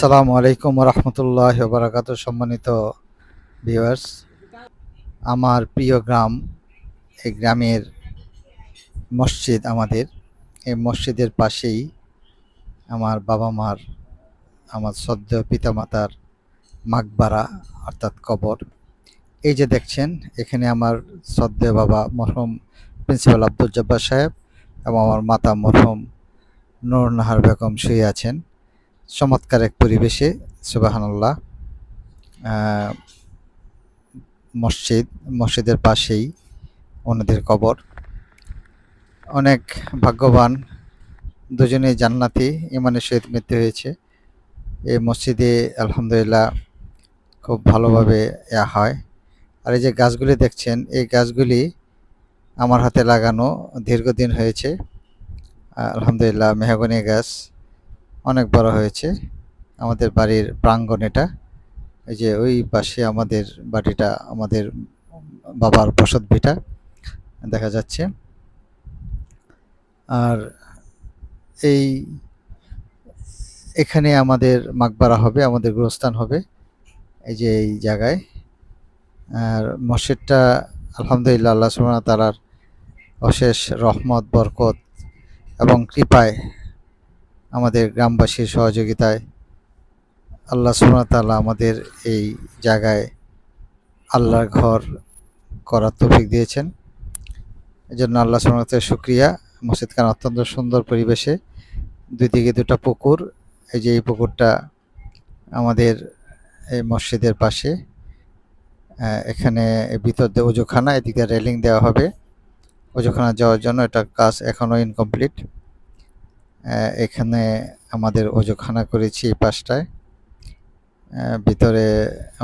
সালামু আলাইকুম রহমতুল্লাহ বারাকাত সম্মানিত ভিউয়ার্স আমার প্রিয় গ্রাম, এই গ্রামের মসজিদ আমাদের। এই মসজিদের পাশেই আমার বাবা মার, আমার সদ্য পিতামাতার মাকবারা, অর্থাৎ কবর। এই যে দেখছেন, এখানে আমার সদ্য বাবা মরহুম প্রিন্সিপাল আব্দুল জব্বার সাহেব এবং আমার মাতা মরহুম নূর নাহার বেগম শুয়ে আছেন। চমৎকার এক পরিবেশে সুবাহান্লাহ মসজিদ, মসজিদের পাশেই ওনাদের কবর। অনেক ভাগ্যবান দুজনেই জান্নাতি, ইমানের সহিত মৃত্যু হয়েছে। এই মসজিদে আলহামদুলিল্লাহ খুব ভালোভাবে ইয়া হয়। আর এই যে গাছগুলি দেখছেন, এই গাছগুলি আমার হাতে লাগানো দীর্ঘদিন হয়েছে। আলহামদুলিল্লাহ, মেহগনি গাছ। অনেক বড় হয়েছে। আমাদের বাড়ির প্রাঙ্গণ এটা। এই যে ওই পাশে আমাদের বাড়িটা, আমাদের বাবার বসত ভিটা দেখা যাচ্ছে। আর এই এখানে আমাদের মাকবারা হবে, আমাদের গোরস্থান হবে, এই যে এই জায়গায়। আর মসজিদটা আলহামদুলিল্লাহ, আল্লাহ সুবহানাহু তাআলার অশেষ রহমত, বরকত এবং কৃপায় আমাদের গ্রামবাসীর সহযোগিতায় আল্লাহ সুবহানাহু আমাদের এই জায়গায় আল্লাহর ঘর করার তৌফিক দিয়েছেন। এই জন্য আল্লাহ সুবহানাহু শুক্রিয়া। মসজিদ খান অত্যন্ত সুন্দর পরিবেশে দুই দিকে দুটা পুকুর, এই যে এই পুকুরটা আমাদের এই মসজিদের পাশে এখানে ভিতর দিয়ে উজুখানা এদিকে রেলিং দেওয়া হবে। উজুখানা যাওয়ার জন্য এটা কাজ এখনও ইনকমপ্লিট এখানে আমাদের ওজোখানা করেছি এই পাশটায়। ভিতরে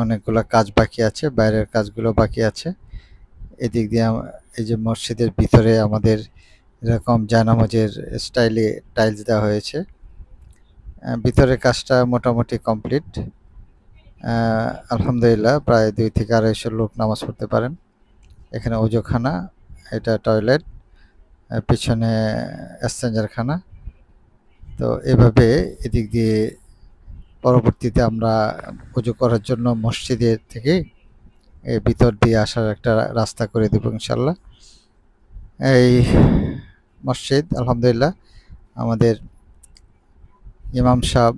অনেকগুলো কাজ বাকি আছে, বাইরের কাজগুলো বাকি আছে। এদিক দিয়ে এই যে মসজিদের ভিতরে আমাদের এরকম জানামজের স্টাইলে টাইলস দেওয়া হয়েছে। ভিতরের কাজটা মোটামুটি কমপ্লিট। আলহামদুলিল্লাহ প্রায় দুই থেকে আড়াইশো লোক নামাজ পড়তে পারেন। এখানে ওজোখানা, এটা টয়লেট পিছনে খানা তো এভাবে এদিক দিয়ে পরবর্তীতে আমরা পুজো করার জন্য মসজিদের থেকে ভিতর দিয়ে আসার একটা রাস্তা করে দেবো ইনশাল্লাহ। এই মসজিদ, আলহামদুলিল্লাহ, আমাদের ইমাম সাহ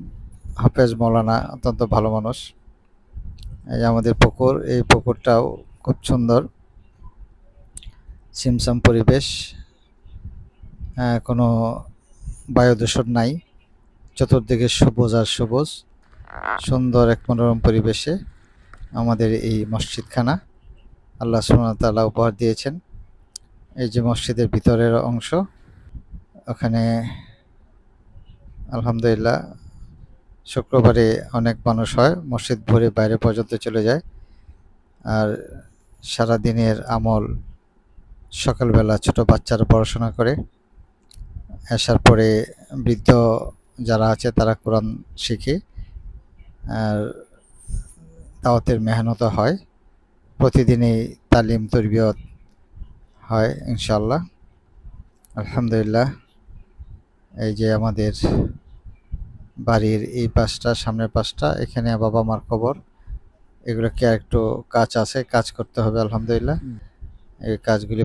হাফেজ মৌলানা অত্যন্ত ভালো মানুষ। এই আমাদের পুকুর, এই পুকুরটাও খুব সুন্দর। সিমসাম পরিবেশ। কোনো বায়ু দূষণ নাই। চতুর্দিকে সবুজ আর সবুজ। সুন্দর এক মনোরম পরিবেশে আমাদের এই মসজিদখানা। আল্লাহ সুমতাল্লাহ উপহার দিয়েছেন। এই যে মসজিদের ভিতরের অংশ, ওখানে আলহামদুলিল্লাহ শুক্রবারে অনেক মানুষ হয়, মসজিদ ভরে বাইরে পর্যন্ত চলে যায়। আর সারা দিনের আমল সকালবেলা ছোট বাচ্চারা পড়াশোনা করে। আসার পরে বৃদ্ধ যারা আছে তারা কোরআন শিখে আর দাওয়াতের মেহনত হয়। প্রতিদিনই তালিম, তরবিয়ত হয় ইনশাল্লাহ আলহামদুলিল্লাহ, এই যে আমাদের বাড়ির এই পাশটা, সামনের পাশটা, এখানে বাবা মার খবর এগুলোকে একটু কাজ আছে, কাজ করতে হবে আলহামদুলিল্লাহ। এই কাজগুলি